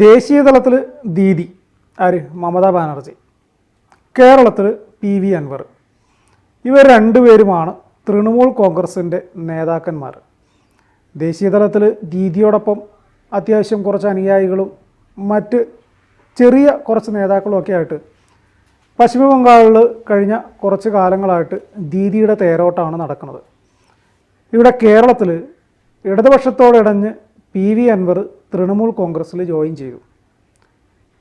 ദേശീയ തലത്തിൽ ദീദി ആര്? മമതാ ബാനർജി. കേരളത്തിൽ പി വി അൻവർ. ഇവർ രണ്ടുപേരുമാണ് തൃണമൂൽ കോൺഗ്രസിന്റെ നേതാക്കന്മാർ ദേശീയ തലത്തിൽ ദീദിയോടൊപ്പം അത്യാവശ്യം കുറച്ച് അനുയായികളും മറ്റ് ചെറിയ കുറച്ച് നേതാക്കളും ഒക്കെ ആയിട്ട് പശ്ചിമ ബംഗാളിൽ കഴിഞ്ഞ കുറച്ച് കാലങ്ങളായിട്ട് ദീദിയുടെ തേരോട്ടാണ് നടക്കുന്നത്. ഇവിടെ കേരളത്തിൽ ഇടതുപക്ഷത്തോടിടഞ്ഞ് പി വി അൻവർ തൃണമൂൽ കോൺഗ്രസ്സിൽ ജോയിൻ ചെയ്തു.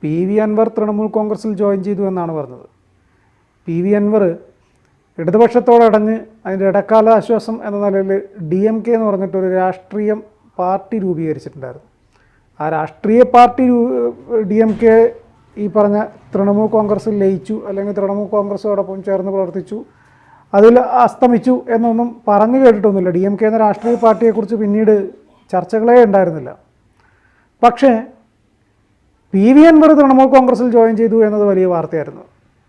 പി വി അൻവർ തൃണമൂൽ കോൺഗ്രസ്സിൽ ജോയിൻ ചെയ്തു എന്നാണ് പറഞ്ഞത്. പി വി അൻവർ ഇടതുപക്ഷത്തോടടഞ്ഞ് അതിന്റെ ഇടക്കാല ആശ്വാസം എന്ന നിലയിൽ ഡി എം കെ എന്ന് പറഞ്ഞിട്ടൊരു രാഷ്ട്രീയം പാർട്ടി രൂപീകരിച്ചിട്ടുണ്ടായിരുന്നു. ആ രാഷ്ട്രീയ പാർട്ടി ഡി എം കെ ഈ പറഞ്ഞ തൃണമൂൽ കോൺഗ്രസ്സിൽ ലയിച്ചു അല്ലെങ്കിൽ തൃണമൂൽ കോൺഗ്രസ്സോടൊപ്പം ചേർന്ന് പ്രവർത്തിച്ചു അതിൽ അസ്തമിച്ചു എന്നൊന്നും പറഞ്ഞു കേട്ടിട്ടൊന്നുമില്ല. ഡി എം കെ എന്ന രാഷ്ട്രീയ പാർട്ടിയെക്കുറിച്ച് പിന്നീട് ചർച്ചകളേ ഉണ്ടായിരുന്നില്ല. പക്ഷേ പി വി അൻവർ തൃണമൂൽ കോൺഗ്രസിൽ ജോയിൻ ചെയ്തു എന്നത് വലിയ വാർത്തയായിരുന്നു.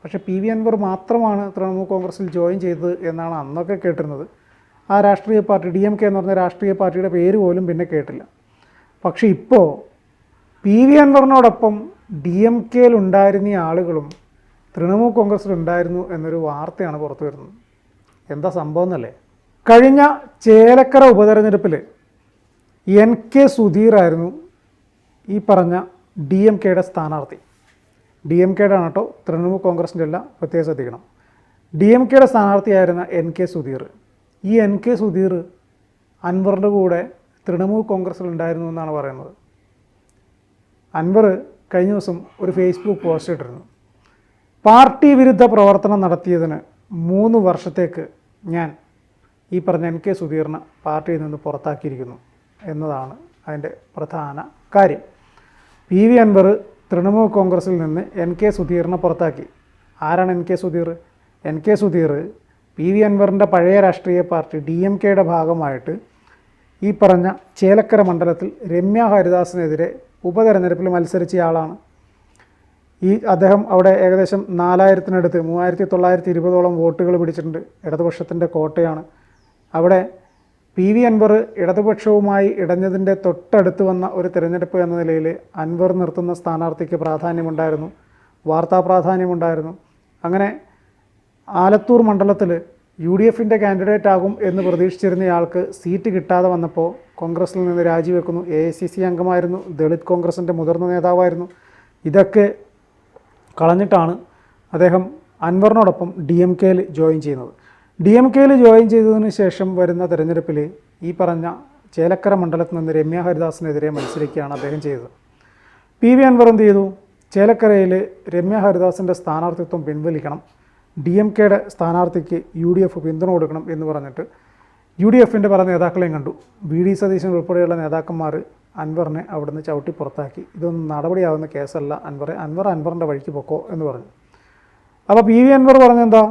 പക്ഷേ പി വി അൻവർ മാത്രമാണ് തൃണമൂൽ കോൺഗ്രസിൽ ജോയിൻ ചെയ്തത് എന്നാണ് അന്നൊക്കെ കേട്ടിരുന്നത്. ആ രാഷ്ട്രീയ പാർട്ടി ഡി എം കെ എന്ന് പറഞ്ഞ രാഷ്ട്രീയ പാർട്ടിയുടെ പേര് പോലും പിന്നെ കേട്ടില്ല. പക്ഷേ ഇപ്പോൾ പി വി അൻവറിനോടൊപ്പം ഡി എം കെയിൽ ഉണ്ടായിരുന്ന ആളുകളും തൃണമൂൽ കോൺഗ്രസിൽ ഉണ്ടായിരുന്നു എന്നൊരു വാർത്തയാണ് പുറത്തു വരുന്നത്. എന്താ സംഭവം എന്നല്ലേ? കഴിഞ്ഞ ചേലക്കര ഉപതെരഞ്ഞെടുപ്പിൽ എൻ കെ സുധീറായിരുന്നു ഈ പറഞ്ഞ ഡി എം കെയുടെ സ്ഥാനാർത്ഥി. ഡി എം കെയുടെ ആണ് കേട്ടോ തൃണമൂൽ കോൺഗ്രസിന്റെ അല്ല പ്രത്യേകം ശ്രദ്ധിക്കണം. ഡി എം കെയുടെ സ്ഥാനാർത്ഥിയായിരുന്ന എൻ കെ സുധീർ. ഈ എൻ കെ സുധീർ അൻവറിന്റെ കൂടെ തൃണമൂൽ കോൺഗ്രസ്സിൽ ഉണ്ടായിരുന്നു എന്നാണ് പറയുന്നത്. അൻവർ കഴിഞ്ഞ ദിവസം ഒരു ഫേസ്ബുക്ക് പോസ്റ്റ് ഇട്ടിരുന്നു. പാർട്ടി വിരുദ്ധ പ്രവർത്തനം നടത്തിയതിന് മൂന്ന് വർഷത്തേക്ക് ഞാൻ ഈ പറഞ്ഞ എൻ കെ സുധീറിനെ പാർട്ടിയിൽ നിന്ന് പുറത്താക്കിയിരിക്കുന്നു. എന്നതാണ് അതിന്റെ പ്രധാന കാര്യം. പി വി അൻവർ തൃണമൂൽ കോൺഗ്രസിൽ നിന്ന് എൻ കെ സുധീറിനെ പുറത്താക്കി. ആരാണ് N K Sudheer? N K Sudheer P V അൻവറിന്റെ പഴയ രാഷ്ട്രീയ പാർട്ടി ഡി എം കെയുടെ ഭാഗമായിട്ട് ഈ പറഞ്ഞ ചേലക്കര മണ്ഡലത്തിൽ രമ്യ ഹരിദാസിനെതിരെ ഉപതെരഞ്ഞെടുപ്പിൽ മത്സരിച്ച ആളാണ്. ഈ അദ്ദേഹം അവിടെ ഏകദേശം നാലായിരത്തിനടുത്ത് മൂവായിരത്തി തൊള്ളായിരത്തി ഇരുപതോളം വോട്ടുകൾ പിടിച്ചിട്ടുണ്ട്. ഇടതുപക്ഷത്തിന്റെ കോട്ടയാണ്. അവിടെ പി വി അൻവർ ഇടതുപക്ഷവുമായി ഇടഞ്ഞതിന്റെ തൊട്ടടുത്ത് വന്ന ഒരു തിരഞ്ഞെടുപ്പ് എന്ന നിലയിൽ അൻവർ നിർത്തുന്ന സ്ഥാനാർത്ഥിക്ക് പ്രാധാന്യമുണ്ടായിരുന്നു. വാർത്താ പ്രാധാന്യമുണ്ടായിരുന്നു. അങ്ങനെ ആലത്തൂർ മണ്ഡലത്തിൽ യു ഡി എഫിന്റെ കാൻഡിഡേറ്റ് ആകും എന്ന് പ്രതീക്ഷിച്ചിരുന്നയാൾക്ക് സീറ്റ് കിട്ടാതെ വന്നപ്പോൾ കോൺഗ്രസിൽ നിന്ന് രാജിവെക്കുന്നു. എ ഐ സി സി അംഗമായിരുന്നു. ദളിത് കോൺഗ്രസിന്റെ മുതിർന്ന നേതാവായിരുന്നു. ഇതൊക്കെ കളഞ്ഞിട്ടാണ് അദ്ദേഹം അൻവറിനോടൊപ്പം ഡി എം കെയിൽ ജോയിൻ ചെയ്യുന്നത്. ഡി എം കെയിൽ ജോയിൻ ചെയ്തതിന് ശേഷം വരുന്ന തെരഞ്ഞെടുപ്പിൽ ഈ പറഞ്ഞ ചേലക്കര മണ്ഡലത്തിൽ നിന്ന് രമ്യ ഹരിദാസിനെതിരെ മത്സരിക്കുകയാണ് അദ്ദേഹം ചെയ്തത്. പി വി അൻവർ എന്ത് ചെയ്തു? ചേലക്കരയിൽ രമ്യ ഹരിദാസിന്റെ സ്ഥാനാർത്ഥിത്വം പിൻവലിക്കണം. ഡി എം കെയുടെ സ്ഥാനാർത്ഥിക്ക് യു ഡി എഫ് പിന്തുണ കൊടുക്കണം എന്ന് പറഞ്ഞിട്ട് യു ഡി എഫിന്റെ പല നേതാക്കളെയും കണ്ടു. വി ഡി സതീശൻ ഉൾപ്പെടെയുള്ള നേതാക്കന്മാർ അൻവറിനെ അവിടുന്ന് ചവിട്ടി പുറത്താക്കി. ഇതൊന്നും നടപടിയാവുന്ന കേസല്ല. അൻവറെ അൻവർ അൻവറിന്റെ വഴിക്ക് പൊക്കോ എന്ന് പറഞ്ഞു. അപ്പോൾ പി വി അൻവർ പറഞ്ഞെന്താ?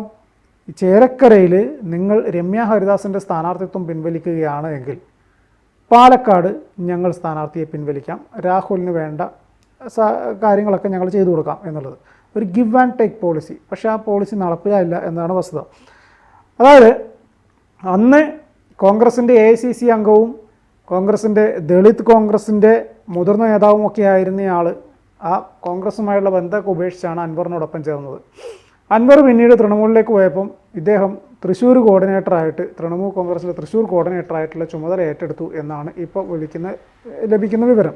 ചേരക്കരയിൽ നിങ്ങൾ രമ്യ ഹരിദാസിന്റെ സ്ഥാനാർത്ഥിത്വം പിൻവലിക്കുകയാണ് എങ്കിൽ പാലക്കാട് ഞങ്ങൾ സ്ഥാനാർത്ഥിയെ പിൻവലിക്കാം. രാഹുലിന് വേണ്ട കാര്യങ്ങളൊക്കെ ഞങ്ങൾ ചെയ്തു കൊടുക്കാം എന്നുള്ളത്. ഒരു ഗിവ് ആൻഡ് ടേക്ക് പോളിസി പക്ഷേ ആ പോളിസി നടപ്പിലായില്ല എന്നാണ് വസ്തുത. അതായത് അന്ന് കോൺഗ്രസിന്റെ എ സി സി അംഗവും കോൺഗ്രസിന്റെ ദളിത് കോൺഗ്രസിന്റെ മുതിർന്ന നേതാവും ഒക്കെ ആയിരുന്നയാൾ ആ കോൺഗ്രസുമായുള്ള ബന്ധമൊക്കെ ഉപേക്ഷിച്ചാണ് അൻവറിനോടൊപ്പം ചേർന്നത്. അൻവർ പിന്നീട് തൃണമൂലിലേക്ക് പോയപ്പം ഇദ്ദേഹം തൃശ്ശൂർ കോർഡിനേറ്ററായിട്ട് തൃണമൂൽ കോൺഗ്രസിലെ തൃശ്ശൂർ കോർഡിനേറ്ററായിട്ടുള്ള ചുമതല ഏറ്റെടുത്തു എന്നാണ് ഇപ്പോൾ വിളിക്കുന്ന ലഭിക്കുന്ന വിവരം.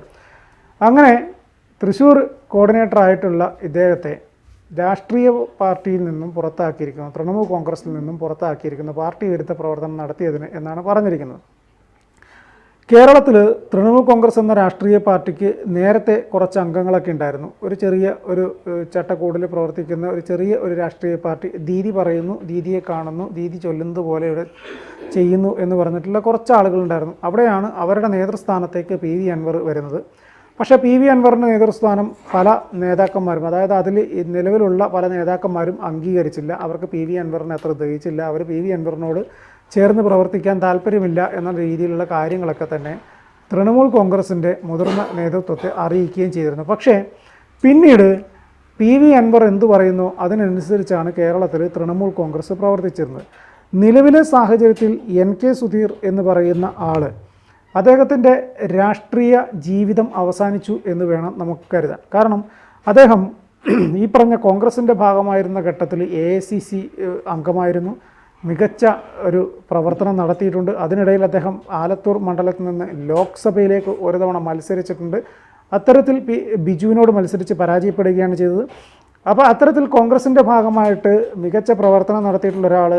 അങ്ങനെ തൃശ്ശൂർ കോർഡിനേറ്ററായിട്ടുള്ള ഇദ്ദേഹത്തെ രാഷ്ട്രീയ പാർട്ടിയിൽ നിന്നും പുറത്താക്കിയിരിക്കുന്നു തൃണമൂൽ കോൺഗ്രസിൽ നിന്നും പുറത്താക്കിയിരിക്കുന്നു പാർട്ടി വിരുദ്ധ പ്രവർത്തനം നടത്തിയതിന് എന്നാണ് പറഞ്ഞിരിക്കുന്നത്. കേരളത്തിൽ തൃണമൂൽ കോൺഗ്രസ് എന്ന രാഷ്ട്രീയ പാർട്ടിക്ക് നേരത്തെ കുറച്ച് അംഗങ്ങളൊക്കെ ഉണ്ടായിരുന്നു. ഒരു ചെറിയ ഒരു ചട്ടക്കൂടിൽ പ്രവർത്തിക്കുന്ന ഒരു ചെറിയ ഒരു രാഷ്ട്രീയ പാർട്ടി ദീദി പറയുന്നു ദീദിയെ കാണുന്നു ദീദി ചൊല്ലുന്നത് പോലെ ഇവിടെ ചെയ്യുന്നു എന്ന് പറഞ്ഞിട്ടുള്ള കുറച്ച് ആളുകളുണ്ടായിരുന്നു. അവിടെയാണ് അവരുടെ നേതൃസ്ഥാനത്തേക്ക് പി വി അൻവർ വരുന്നത്. പക്ഷേ പി വി അൻവറിന്റെ നേതൃസ്ഥാനം പല നേതാക്കന്മാരും അതായത് അതിൽ നിലവിലുള്ള പല നേതാക്കന്മാരും അംഗീകരിച്ചില്ല. അവർക്ക് പി വി അൻവറിനെ അത്ര ദഹിച്ചില്ല. അവർ പി വി അൻവറിനോട് ചേർന്ന് പ്രവർത്തിക്കാൻ താല്പര്യമില്ല എന്ന രീതിയിലുള്ള കാര്യങ്ങളൊക്കെ തന്നെ തൃണമൂൽ കോൺഗ്രസിന്റെ മുതിർന്ന നേതൃത്വത്തെ അറിയിക്കുകയും ചെയ്തിരുന്നു. പക്ഷേ പിന്നീട് പി വി അൻവർ എന്തു പറയുന്നു? അതിനനുസരിച്ചാണ് കേരളത്തിൽ തൃണമൂൽ കോൺഗ്രസ് പ്രവർത്തിച്ചിരുന്നത്. നിലവിലെ സാഹചര്യത്തിൽ എൻ കെ സുധീർ എന്ന് പറയുന്ന ആൾ അദ്ദേഹത്തിന്റെ രാഷ്ട്രീയ ജീവിതം അവസാനിച്ചു എന്ന് വേണം നമുക്ക് കരുതാൻ. കാരണം അദ്ദേഹം ഈ പറഞ്ഞ കോൺഗ്രസിന്റെ ഭാഗമായിരുന്ന ഘട്ടത്തിൽ എ സി സി അംഗമായിരുന്നു. മികച്ച ഒരു പ്രവർത്തനം നടത്തിയിട്ടുണ്ട്. അതിനിടയിൽ അദ്ദേഹം ആലത്തൂർ മണ്ഡലത്തിൽ നിന്ന് ലോക്സഭയിലേക്ക് ഒരു തവണ മത്സരിച്ചിട്ടുണ്ട്. അത്തരത്തിൽ പി ബിജുവിനോട് മത്സരിച്ച് പരാജയപ്പെടുകയാണ് ചെയ്തത്. അപ്പോൾ അത്തരത്തിൽ കോൺഗ്രസിന്റെ ഭാഗമായിട്ട് മികച്ച പ്രവർത്തനം നടത്തിയിട്ടുള്ള ഒരാൾ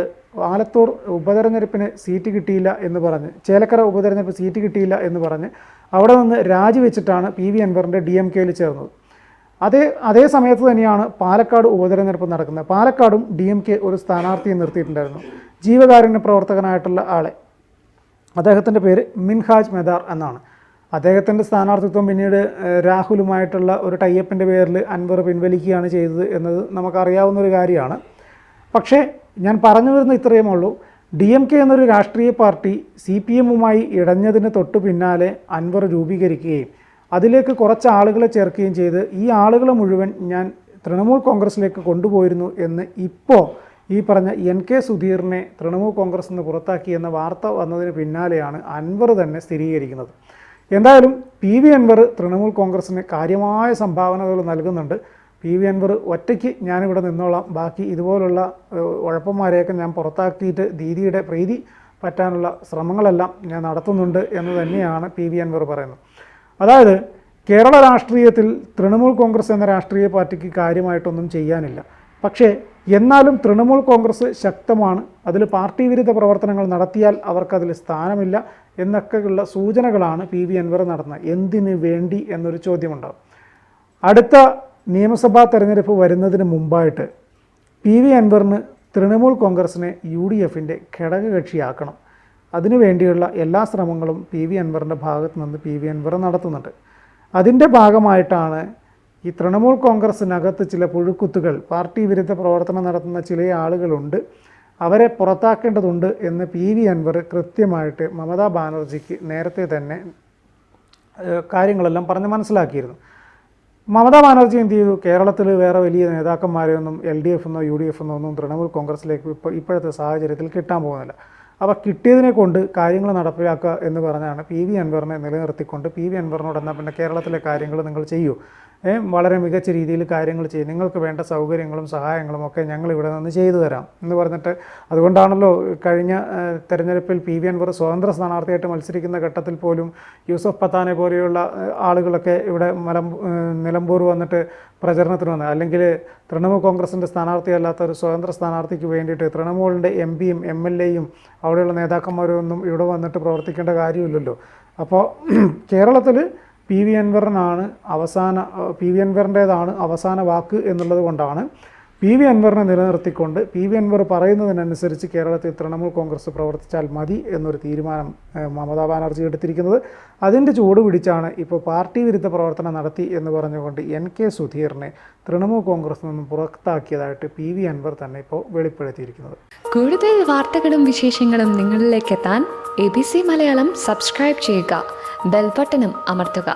ആലത്തൂർ ഉപതെരഞ്ഞെടുപ്പിന് സീറ്റ് കിട്ടിയില്ല എന്ന് പറഞ്ഞ് ചേലക്കര ഉപതെരഞ്ഞെടുപ്പ് സീറ്റ് കിട്ടിയില്ല എന്ന് പറഞ്ഞ് അവിടെ നിന്ന് രാജിവെച്ചിട്ടാണ് പി വി അൻവറിന്റെ ഡി എം കെയിൽ ചേർന്നത്. അതേ അതേ സമയത്ത് തന്നെയാണ് പാലക്കാട് ഉപതെരഞ്ഞെടുപ്പ് നടക്കുന്നത്. പാലക്കാടും ഡി എം കെ ഒരു സ്ഥാനാർത്ഥിയെ നിർത്തിയിട്ടുണ്ടായിരുന്നു. ജീവകാരുണ്യ പ്രവർത്തകനായിട്ടുള്ള ആളെ. അദ്ദേഹത്തിന്റെ പേര് മിൻഹാജ് മെദാർ എന്നാണ്. അദ്ദേഹത്തിന്റെ സ്ഥാനാർത്ഥിത്വം പിന്നീട് രാഹുലുമായിട്ടുള്ള ഒരു ടൈപ്പിന്റെ പേരിൽ അൻവർ പിൻവലിക്കുകയാണ് ചെയ്തത് എന്നത് നമുക്കറിയാവുന്ന ഒരു കാര്യമാണ്. പക്ഷേ ഞാൻ പറഞ്ഞു വരുന്ന ഇത്രയേ ഉള്ളൂ. ഡി എം കെ എന്നൊരു രാഷ്ട്രീയ പാർട്ടി സി പി എമ്മുമായി ഇടഞ്ഞതിന് തൊട്ടു പിന്നാലെ അൻവർ രൂപീകരിക്കുകയും അതിലേക്ക് കുറച്ച് ആളുകളെ ചേർക്കുകയും ചെയ്ത് ഈ ആളുകളെ മുഴുവൻ ഞാൻ തൃണമൂൽ കോൺഗ്രസ്സിലേക്ക് കൊണ്ടുപോയിരുന്നു എന്ന് ഇപ്പോൾ ഈ പറഞ്ഞ എൻ കെ സുധീറിനെ തൃണമൂൽ കോൺഗ്രസ് നിന്ന് പുറത്താക്കി എന്ന വാർത്ത വന്നതിന് പിന്നാലെയാണ് അൻവർ തന്നെ സ്ഥിരീകരിക്കുന്നത്. എന്തായാലും പി വി അൻവർ തൃണമൂൽ കോൺഗ്രസ്സിന് കാര്യമായ സംഭാവനകൾ നൽകുന്നുണ്ട്. പി വി അൻവർ ഒറ്റയ്ക്ക് ഞാനിവിടെ നിന്നോളാം. ബാക്കി ഇതുപോലുള്ള ഉഴപ്പന്മാരെയൊക്കെ ഞാൻ പുറത്താക്കിയിട്ട് ദീദിയുടെ പ്രീതി പറ്റാനുള്ള ശ്രമങ്ങളെല്ലാം ഞാൻ നടത്തുന്നുണ്ട് എന്ന് തന്നെയാണ് പി വി അൻവർ പറയുന്നത്. അതായത് കേരള രാഷ്ട്രീയത്തിൽ തൃണമൂൽ കോൺഗ്രസ് എന്ന രാഷ്ട്രീയ പാർട്ടിക്ക് കാര്യമായിട്ടൊന്നും ചെയ്യാനില്ല. പക്ഷേ എന്നാലും തൃണമൂൽ കോൺഗ്രസ് ശക്തമാണ്. അതിൽ പാർട്ടി വിരുദ്ധ പ്രവർത്തനങ്ങൾ നടത്തിയാൽ അവർക്കതിൽ സ്ഥാനമില്ല എന്നൊക്കെയുള്ള സൂചനകളാണ് പി വി അൻവർ നടന്നത് എന്തിനു വേണ്ടി എന്നൊരു ചോദ്യമുണ്ടാകും അടുത്ത നിയമസഭാ തെരഞ്ഞെടുപ്പ് വരുന്നതിന് മുമ്പായിട്ട് പി വി അൻവറിന് തൃണമൂൽ കോൺഗ്രസിനെ യു ഡി എഫിന്റെ ഘടകകക്ഷിയാക്കണം. അതിനുവേണ്ടിയുള്ള എല്ലാ ശ്രമങ്ങളും പി വി അൻവറിന്റെ ഭാഗത്തു നിന്ന് പി വി അൻവർ നടത്തുന്നുണ്ട്. അതിന്റെ ഭാഗമായിട്ടാണ് ഈ തൃണമൂൽ കോൺഗ്രസിനകത്ത് ചില പുഴുക്കുത്തുകൾ പാർട്ടി വിരുദ്ധ പ്രവർത്തനം നടത്തുന്ന ചില ആളുകളുണ്ട്. അവരെ പുറത്താക്കേണ്ടതുണ്ട് എന്ന് പി വി അൻവർ കൃത്യമായിട്ട് മമതാ ബാനർജിക്ക് നേരത്തെ തന്നെ കാര്യങ്ങളെല്ലാം പറഞ്ഞ് മനസ്സിലാക്കിയിരുന്നു. മമതാ ബാനർജി എന്ത് ചെയ്തു? കേരളത്തിൽ വേറെ വലിയ നേതാക്കന്മാരെയൊന്നും എൽ ഡി എഫ് എന്നോ യു ഡി എഫ് എന്നോ ഒന്നും തൃണമൂൽ കോൺഗ്രസിലേക്ക് ഇപ്പോൾ ഇപ്പോഴത്തെ സാഹചര്യത്തിൽ കിട്ടാൻ പോകുന്നില്ല. അപ്പോൾ കിട്ടിയതിനെ കൊണ്ട് കാര്യങ്ങൾ നടപ്പിലാക്കുക എന്ന് പറഞ്ഞാണ് പി വി അൻവറിനെ നിലനിർത്തിക്കൊണ്ട് പി വി അൻവറിനോട് എന്നാൽ പിന്നെ കേരളത്തിലെ കാര്യങ്ങൾ നിങ്ങൾ ചെയ്യൂ. വളരെ മികച്ച രീതിയിൽ കാര്യങ്ങൾ ചെയ്യും നിങ്ങൾക്ക് വേണ്ട സൗകര്യങ്ങളും സഹായങ്ങളും ഒക്കെ ഞങ്ങൾ ഇവിടെ നിന്ന് ചെയ്തു തരാം എന്ന് പറഞ്ഞിട്ട് അതുകൊണ്ടാണല്ലോ കഴിഞ്ഞ തെരഞ്ഞെടുപ്പിൽ പി വി അൻവർ സ്വതന്ത്ര സ്ഥാനാർത്ഥിയായിട്ട് മത്സരിക്കുന്ന ഘട്ടത്തിൽ പോലും യൂസഫ് പത്താനെ പോലെയുള്ള ആളുകളൊക്കെ ഇവിടെ മലം നിലമ്പൂർ വന്നിട്ട് പ്രചരണത്തിന് വന്നത്. അല്ലെങ്കിൽ തൃണമൂൽ കോൺഗ്രസിന്റെ സ്ഥാനാർത്ഥിയല്ലാത്ത ഒരു സ്വതന്ത്ര സ്ഥാനാർത്ഥിക്ക് വേണ്ടിയിട്ട് തൃണമൂലിന്റെ എം പിയും എം എൽ എയും അവിടെയുള്ള നേതാക്കന്മാരും ഒന്നും ഇവിടെ വന്നിട്ട് പ്രവർത്തിക്കേണ്ട കാര്യമില്ലല്ലോ. അപ്പോൾ കേരളത്തിൽ പി വി അൻവറിനാണ് അവസാന പി വി അൻവറിന്റേതാണ് അവസാന വാക്ക് എന്നുള്ളത് കൊണ്ടാണ് പി വി അൻവറിനെ നിലനിർത്തിക്കൊണ്ട് പി വി അൻവർ പറയുന്നതിനനുസരിച്ച് കേരളത്തിൽ തൃണമൂൽ കോൺഗ്രസ് പ്രവർത്തിച്ചാൽ മതി എന്നൊരു തീരുമാനം മമതാ ബാനർജി എടുത്തിരിക്കുന്നത്. അതിന്റെ ചൂട് പിടിച്ചാണ് ഇപ്പോൾ പാർട്ടി വിരുദ്ധ പ്രവർത്തനം നടത്തി എന്ന് പറഞ്ഞുകൊണ്ട് എൻ കെ സുധീറിനെ തൃണമൂൽ കോൺഗ്രസ് നിന്നും പുറത്താക്കിയതായിട്ട് പി വി അൻവർ തന്നെ ഇപ്പോൾ വെളിപ്പെടുത്തിയിരിക്കുന്നത്. കൂടുതൽ വാർത്തകളും വിശേഷങ്ങളും നിങ്ങളിലേക്ക് എത്താൻ A B C Malayalam subscribe ചെയ്യുക ബെൽബട്ടനും അമർത്തുക.